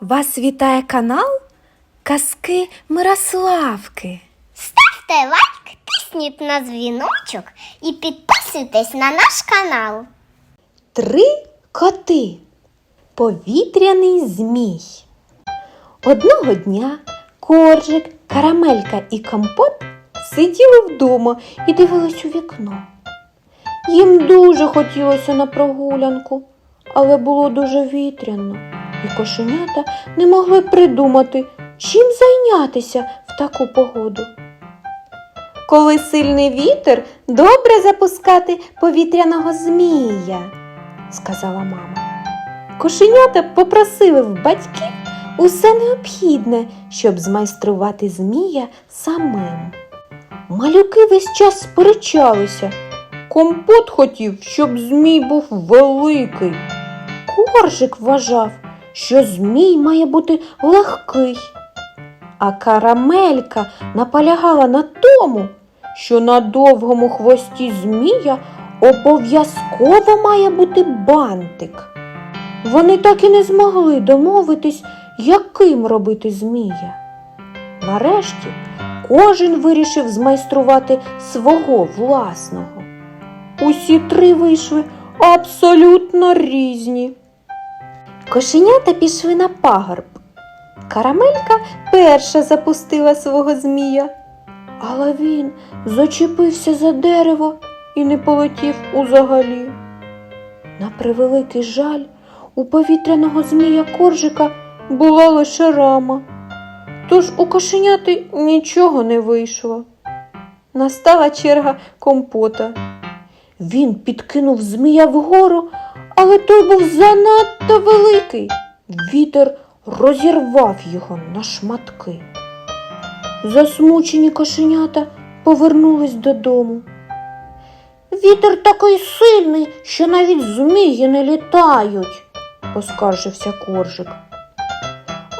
Вас вітає канал Казки Мирославки. Ставте лайк, тисніть на дзвіночок і підписуйтесь на наш канал. Три коти. Повітряний змій. Одного дня коржик, карамелька і компот сиділи вдома і дивились у вікно. Їм дуже хотілося на прогулянку, але було дуже вітряно, і кошенята не могли придумати, чим зайнятися в таку погоду. Коли сильний вітер, добре запускати повітряного змія, сказала мама. Кошенята попросили в батьків усе необхідне, щоб змайструвати змія самим. Малюки весь час сперечалися. Компот хотів, щоб змій був великий. Коржик вважав, що змій має бути легкий. А карамелька наполягала на тому, що на довгому хвості змія обов'язково має бути бантик. Вони так і не змогли домовитись, яким робити змія. Нарешті кожен вирішив змайструвати свого власного. Усі три вийшли абсолютно різні. Кошенята пішли на пагорб. Карамелька перша запустила свого змія, але він зачепився за дерево і не полетів узагалі. На превеликий жаль, у повітряного змія коржика була лише рама, тож у кошеняти нічого не вийшло. Настала черга компота. Він підкинув змія вгору, але той був занадто великий. Вітер розірвав його на шматки. Засмучені кошенята повернулись додому. Вітер такий сильний, що навіть змії не літають, поскаржився коржик.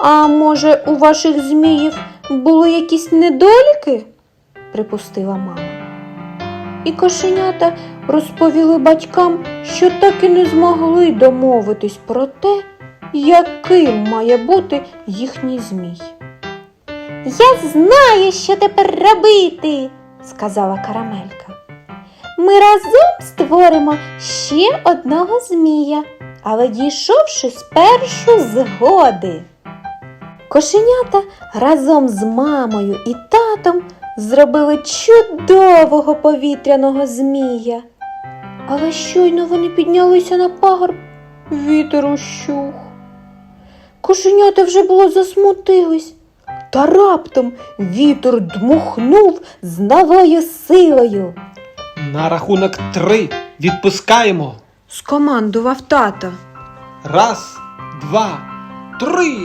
А може, у ваших зміїв були якісь недоліки? припустила мама. І кошенята розповіли батькам, що так і не змогли домовитись про те, яким має бути їхній змій. Я знаю, що тепер робити, сказала карамелька. Ми разом створимо ще одного змія, але дійшовши спершу згоди. Кошенята разом з мамою і татом зробили чудового повітряного змія. Але щойно вони піднялися на пагорб, вітер ущух. Кошенята вже було засмутились, та раптом вітер дмухнув з новою силою. На рахунок три відпускаємо. Скомандував тато. Раз, два, три.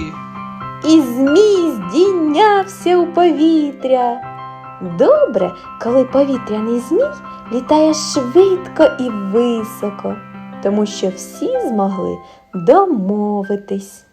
І змій здійнявся у повітря. Добре, коли повітряний змій літає швидко і високо, тому що всі змогли домовитись.